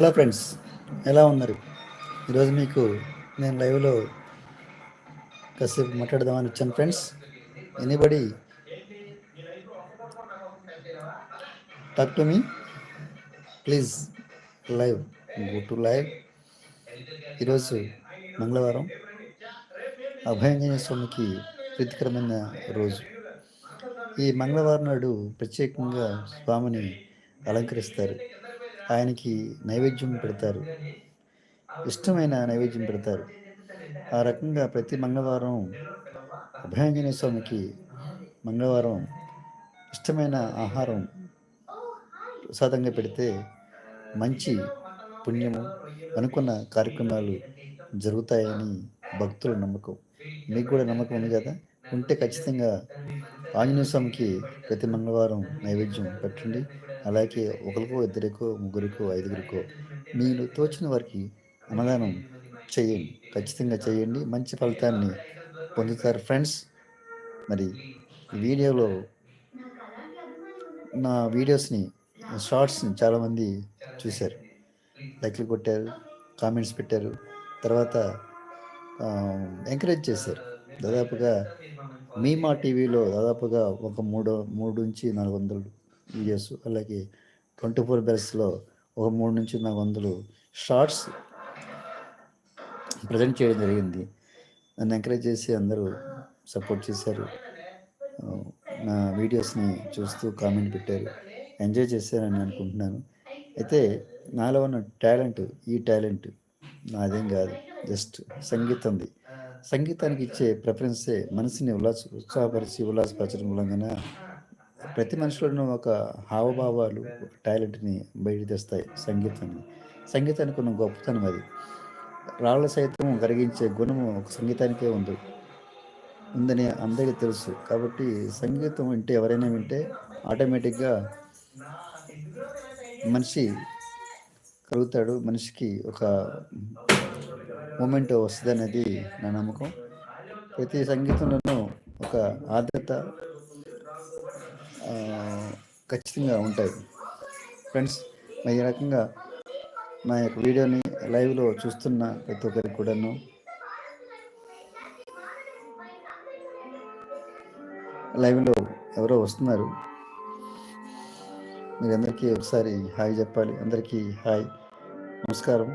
Hello friends ఎలా ఉన్నారు? ఈరోజు మీకు నేను లైవ్లో కాసేపు మాట్లాడదామని వచ్చాను friends. Anybody talk to me. Please live go to live. ఈరోజు మంగళవారం. అభయాంజనేయ స్వామికి ప్రీతికరమైన రోజు. ఈ మంగళవారం నాడు ప్రత్యేకంగా స్వామిని అలంకరిస్తారు. ఆయనకి నైవేద్యం పెడతారు. ఇష్టమైన నైవేద్యం పెడతారు. ఆ రకంగా ప్రతి మంగళవారం అభయాంజనేయ స్వామికి మంగళవారం ఇష్టమైన ఆహారం ప్రసాదంగా పెడితే మంచి పుణ్యము అనుకున్న కార్యక్రమాలు జరుగుతాయని భక్తుల నమ్మకం. మీకు కూడా నమ్మకం ఉంది కదా? ఉంటే ఖచ్చితంగా ఆంజనేయ స్వామికి ప్రతి మంగళవారం నైవేద్యం పెట్టండి. అలాగే ఒకరికో ఇద్దరికో ముగ్గురికో ఐదుగురికో మీరు తోచిన వారికి అన్నదానం చేయండి. ఖచ్చితంగా చేయండి. మంచి ఫలితాన్ని పొందుతారు ఫ్రెండ్స్. మరి వీడియోలో నా వీడియోస్ని షార్ట్స్ని చాలామంది చూశారు. లైక్లు కొట్టారు కామెంట్స్ పెట్టారు. తర్వాత ఎంకరేజ్ చేశారు. దాదాపుగా మీ మా టీవీలో దాదాపుగా ఒక మూడు మూడు నుంచి నాలుగు వందలు వీడియోస్ అలాగే ట్వంటీ ఫోర్ బెల్స్లో ఒక మూడు నుంచి నాలుగు వందలు షార్ట్స్ ప్రజెంట్ చేయడం జరిగింది. నన్ను ఎంకరేజ్ చేసి అందరూ సపోర్ట్ చేశారు. నా వీడియోస్ని చూస్తూ కామెంట్ పెట్టారు. ఎంజాయ్ చేశారని అనుకుంటున్నాను. అయితే నాలో ఉన్న టాలెంట్ ఈ టాలెంట్ నాదేం కాదు. జస్ట్ సంగీతంది. సంగీతానికి ఇచ్చే ప్రిఫరెన్సే మనసుని ఉల్లాస ఉత్సాహపరిచి ఉల్లాసపరచడం మూలంగా ప్రతి మనిషిలోనూ ఒక హావభావాలు టాలెంట్ని బయట తెస్తాయి సంగీతాన్ని. సంగీతానికి ఉన్న గొప్పతనం అది. రాళ్ళ సైతం కరిగించే గుణము ఒక సంగీతానికే ఉంది. ఉందని అందరికీ తెలుసు. కాబట్టి సంగీతం వింటే ఎవరైనా వింటే ఆటోమేటిక్గా మనిషి కలుగుతాడు. మనిషికి ఒక మూమెంట్ వస్తుంది అనేది నా నమ్మకం. ప్రతి సంగీతంలోనూ ఒక ఆద్రత ఖచ్చితంగా ఉంటాయి. ఫ్రెండ్స్ ఈ రకంగా నా యొక్క వీడియోని లైవ్లో చూస్తున్న ప్రతి ఒక్కరికి కూడాను లైవ్లో ఎవరో వస్తున్నారు. మీరందరికీ ఒకసారి హాయ్ చెప్పాలి. అందరికీ హాయ్. నమస్కారం.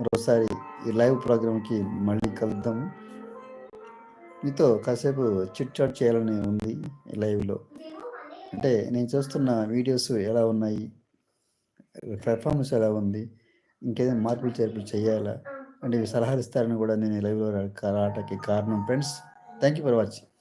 మరోసారి ఈ లైవ్ ప్రోగ్రామ్కి మళ్ళీ కలుద్దాము మీతో కాసేపు చిట్ చాట్ చేయాలని ఉంది ఈ లైవ్లో. అంటే నేను చూస్తున్న వీడియోస్ ఎలా ఉన్నాయి? పెర్ఫార్మెన్స్ ఎలా ఉంది? ఇంకేదైనా మార్పులు చేర్పులు చేయాలా? అంటే సలహాలు ఇస్తారని కూడా నేను లైవ్లో రావటానికి కారణం. Friends thank you for watching